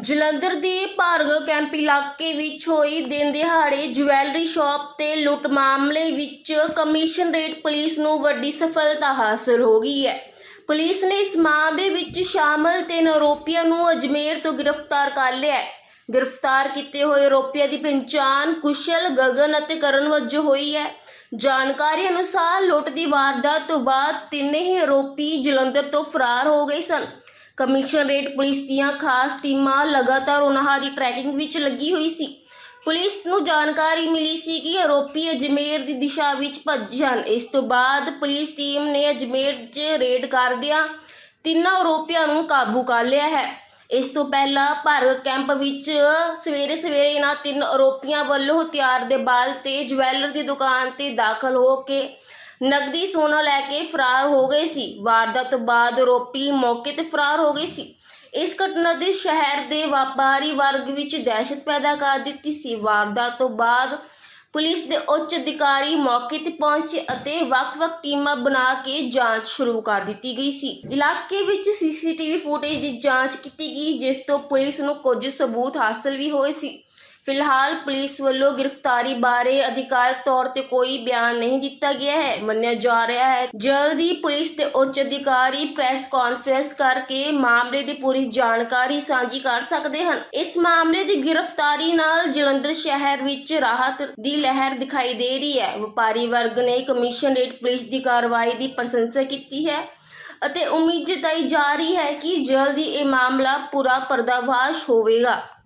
ਜਲੰਧਰ ਦੇ ਭਾਰਗਵ ਕੈਂਪ ਇਲਾਕੇ ਵਿੱਚ ਹੋਈ ਦਿਨ ਦਿਹਾੜੇ ਜਵੈਲਰੀ ਸ਼ਾਪ ਤੇ ਲੁੱਟ ਮਾਮਲੇ ਵਿੱਚ ਕਮਿਸ਼ਨਰੇਟ ਪੁਲਿਸ ਨੂੰ ਵੱਡੀ ਸਫਲਤਾ ਹਾਸਲ ਹੋ ਗਈ ਹੈ। ਪੁਲਿਸ ਨੇ ਇਸ ਮਾਮਲੇ ਵਿੱਚ ਸ਼ਾਮਲ ਤਿੰਨ ਆਰੋਪੀਆਂ ਨੂੰ ਅਜਮੇਰ ਤੋਂ ਗ੍ਰਿਫਤਾਰ ਕਰ ਲਿਆ ਹੈ। ਗ੍ਰਿਫਤਾਰ ਕੀਤੇ ਹੋਏ ਆਰੋਪੀਆਂ ਦੀ ਪਛਾਣ ਕੁਸ਼ਲ, ਗਗਨ ਅਤੇ ਕਰਨ ਵਜੋਂ ਹੋਈ ਹੈ। ਜਾਣਕਾਰੀ ਅਨੁਸਾਰ ਲੁੱਟ ਦੀ ਵਾਰਦਾਤ ਤੋਂ ਬਾਅਦ ਤਿੰਨੇ ਹੀ ਆਰੋਪੀ ਜਲੰਧਰ ਤੋਂ ਫਰਾਰ ਹੋ ਗਏ ਸਨ। ਕਮਿਸ਼ਨਰੇਟ ਪੁਲਿਸ ਦੀਆਂ ਖਾਸ ਟੀਮਾਂ ਲਗਾਤਾਰ ਉਹਨਾਂ ਦੀ ਟਰੈਕਿੰਗ ਵਿੱਚ ਲੱਗੀ ਹੋਈ ਸੀ। ਪੁਲਿਸ ਨੂੰ ਜਾਣਕਾਰੀ ਮਿਲੀ ਸੀ ਕਿ ਆਰੋਪੀ ਅਜਮੇਰ ਦੀ ਦਿਸ਼ਾ ਵਿੱਚ ਭੱਜੇ ਹਨ ਇਸ ਤੋਂ ਬਾਅਦ ਪੁਲਿਸ ਟੀਮ ਨੇ ਅਜਮੇਰ 'ਚ ਰੇਡ ਕਰਦਿਆਂ ਤਿੰਨਾਂ ਆਰੋਪੀਆਂ ਨੂੰ ਕਾਬੂ ਕਰ ਲਿਆ ਹੈ। ਇਸ ਤੋਂ ਪਹਿਲਾਂ ਭਾਰਤ ਕੈਂਪ ਵਿੱਚ ਸਵੇਰੇ ਸਵੇਰੇ ਇਹਨਾਂ ਤਿੰਨ ਆਰੋਪੀਆਂ ਵੱਲੋਂ ਹਥਿਆਰ ਦੇ ਬਾਲ ਤੇ ਜਵੈਲਰ ਦੀ ਦੁਕਾਨ ਤੇ ਦਾਖਲ ਹੋ ਕੇ ਨਕਦੀ ਸੋਨਾ ਲੈ ਕੇ ਫਰਾਰ ਹੋ ਗਏ ਸੀ। ਵਾਰਦਾਤ ਤੋਂ ਬਾਅਦ ਆਰੋਪੀ ਮੌਕੇ ਤੇ ਫਰਾਰ ਹੋ ਗਏ ਸੀ। ਇਸ ਘਟਨਾ ਦੇ ਸ਼ਹਿਰ ਦੇ ਵਪਾਰੀ ਵਰਗ ਵਿੱਚ ਦਹਿਸ਼ਤ ਪੈਦਾ ਕਰ ਦਿੱਤੀ ਸੀ। ਵਾਰਦਾਤ ਤੋਂ ਬਾਅਦ ਪੁਲਿਸ ਦੇ ਉੱਚ ਅਧਿਕਾਰੀ ਮੌਕੇ ਤੇ ਪਹੁੰਚੇ ਅਤੇ ਵੱਖ-ਵੱਖ ਟੀਮਾਂ ਬਣਾ ਕੇ ਜਾਂਚ ਸ਼ੁਰੂ ਕਰ ਦਿੱਤੀ ਗਈ ਸੀ। ਇਲਾਕੇ ਵਿੱਚ ਸੀਸੀਟੀਵੀ ਫੁਟੇਜ ਦੀ ਜਾਂਚ ਕੀਤੀ ਗਈ, ਜਿਸ ਤੋਂ ਪੁਲਿਸ ਨੂੰ ਕੁਝ ਸਬੂਤ ਹਾਸਲ ਵੀ ਹੋਏ ਸੀ। ਫਿਲਹਾਲ ਪੁਲਿਸ ਵੱਲੋਂ ਗ੍ਰਿਫਤਾਰੀ ਬਾਰੇ ਅਧਿਕਾਰਕ ਤੌਰ ਤੇ ਕੋਈ ਬਿਆਨ ਨਹੀਂ ਦਿੱਤਾ ਗਿਆ ਹੈ। ਮੰਨਿਆ ਜਾ ਰਿਹਾ ਹੈ, ਜਲਦ ਹੀ ਪੁਲਿਸ ਦੇ ਉੱਚ ਅਧਿਕਾਰੀ ਪ੍ਰੈਸ ਕਾਨਫਰੰਸ ਕਰਕੇ ਮਾਮਲੇ ਦੀ ਪੂਰੀ ਜਾਣਕਾਰੀ ਸਾਂਝੀ ਕਰ ਸਕਦੇ ਹਨ। ਇਸ ਮਾਮਲੇ ਦੀ ਗ੍ਰਿਫਤਾਰੀ ਨਾਲ ਜਲੰਧਰ ਸ਼ਹਿਰ ਵਿੱਚ ਰਾਹਤ ਦੀ ਲਹਿਰ ਦਿਖਾਈ ਦੇ ਰਹੀ ਹੈ। ਵਪਾਰੀ ਵਰਗ ਨੇ ਕਮਿਸ਼ਨਰੇਟ ਪੁਲਿਸ ਦੀ ਕਾਰਵਾਈ ਦੀ ਪ੍ਰਸ਼ੰਸਾ ਕੀਤੀ ਹੈ ਅਤੇ ਉਮੀਦ ਜਤਾਈ ਜਾ ਰਹੀ ਹੈ ਕਿ ਜਲਦ ਹੀ ਇਹ ਮਾਮਲਾ ਪੂਰਾ ਪਰਦਾਫਾਸ਼ ਹੋਵੇਗਾ।